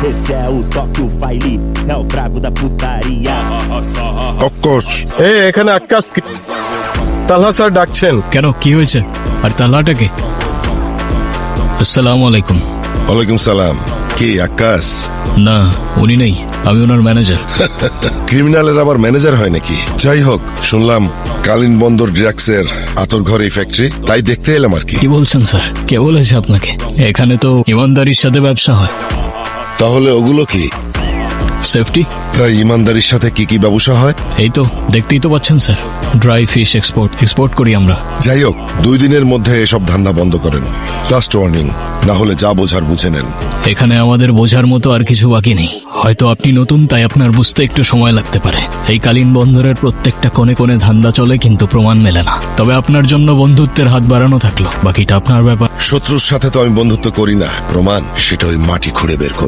Esse é o toque, o Faili, é o brabo da putaria. Of course এ এখানে কি? তালহা sir ডাকছেন। কেন কি হয়েছে? আর তাল্লাটাকে আসসালামু আলাইকুম। ওয়ালাইকুম সালাম। কি আকাশ? না উনি নেই আমি ওনার ম্যানেজার। ক্রিমিনালের আবার ম্যানেজার হয় নাকি? যাই হোক শুনলাম কালিন বন্দর ড্রাগসের আতর ঘর এই ফ্যাক্টরি তাই দেখতে এলাম আর কি। কি বলছেন স্যার? কে বলেছে আপনাকে? এখানে তো ইমানদারির সাথে ব্যবসা হয়। তাহলে ওগুলো কি? সেফটি তাই ইমানদারির সাথে কি কি ব্যবসা হয়? এই তো দেখতেই তো পাচ্ছেন sir. Dry fish export export করি আমরা। যাই হোক দুই দিনের মধ্যে এসব ধান্দা বন্ধ করেন। লাস্ট ওয়ার্নিং না হলে যা বোঝার বুঝে নেন। এখানে আমাদের বোঝার মতো আর কিছু বাকি নেই। হয়তো আপনি নতুন তাই আপনার বুঝতে একটু সময় লাগতে পারে। এই কালীন বন্দরের প্রত্যেকটা কোণে কোণে ধান্দা চলে কিন্তু প্রমাণ মেলে না। তবে আপনার জন্য বন্ধুত্বের হাত বাড়ানো থাকল। বাকিটা আপনার ব্যাপার। শত্রুর সাথে তো আমি বন্ধুত্ব করি না। প্রমাণ সেটা ওই মাটি খুঁড়ে বের কর